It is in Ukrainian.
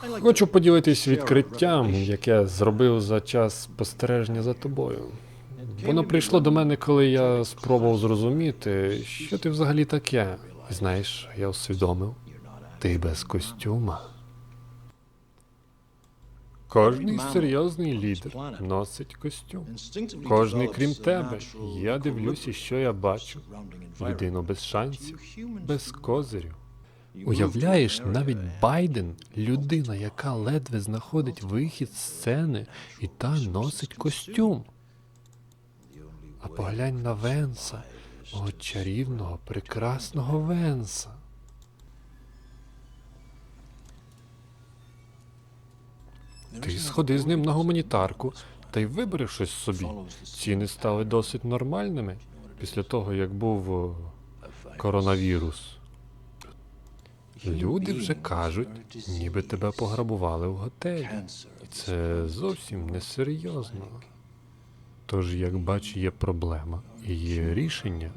Хочу поділитись відкриттям, яке зробив за час спостереження за тобою. Воно прийшло до мене, коли я спробував зрозуміти, що ти взагалі таке. І знаєш, я усвідомив, ти без костюма. Кожний серйозний лідер носить костюм. Кожний, крім тебе. Я дивлюся, що я бачу. Людину без шансів, без козирів. Уявляєш, навіть Байден, людина, яка ледве знаходить вихід з сцени, і та носить костюм. А поглянь на Венса, мого чарівного, прекрасного Венса. Ти сходи з ним на гуманітарку та й вибери щось собі. Ціни стали досить нормальними після того, як був е, коронавірус. Люди вже кажуть, ніби тебе пограбували в готелі. І це зовсім несерйозно. Тож, як бачу, є проблема і є рішення,